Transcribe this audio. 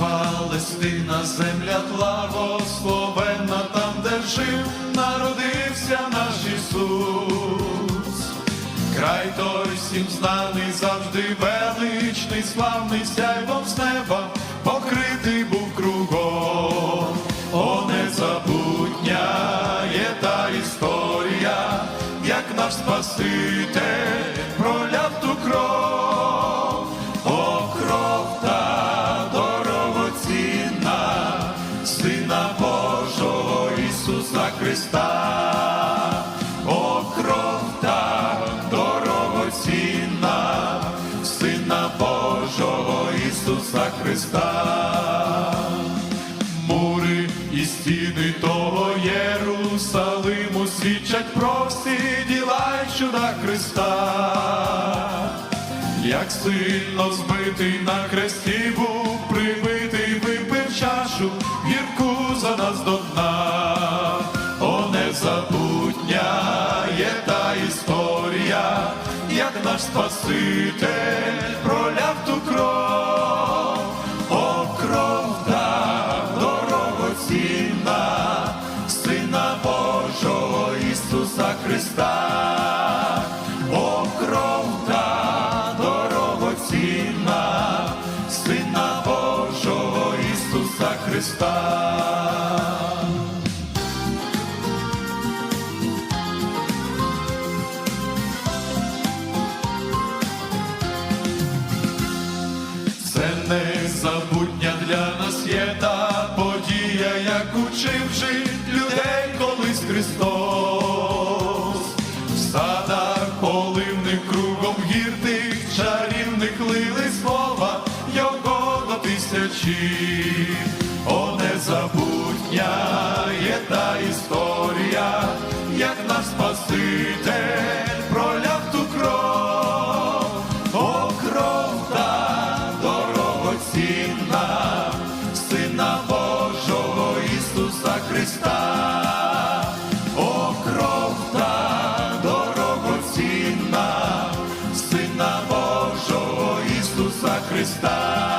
Палестина, земля благословенна, там, де жив, народився наш Ісус. Край той всім знаний, завжди величний, славний, сяйвом з неба, покритий був кругом. О, незабутня є та історія, як наш Спаситель проляв ту кров, Сина Божого Ісуса Христа, о кров Сина Божого Ісуса Христа. Мури і стіни того Єрусалиму свідчать про всі діла й чуда Христа, як сильно збитий на хресті був наш Спаситель проляв ту кров, о кров та дорогоцінна, Сина Божого Ісуса Христа, о кров та Сина Божого Ісуса Христа. навчив жити людей колись Христос, в садах оливних кругом гір тих чарівних лили слова його до тисячі, О, незабутня є та історія, як нас спасити. Христа, О, кров та дорогоцінна, Сина Божого Ісуса Христа.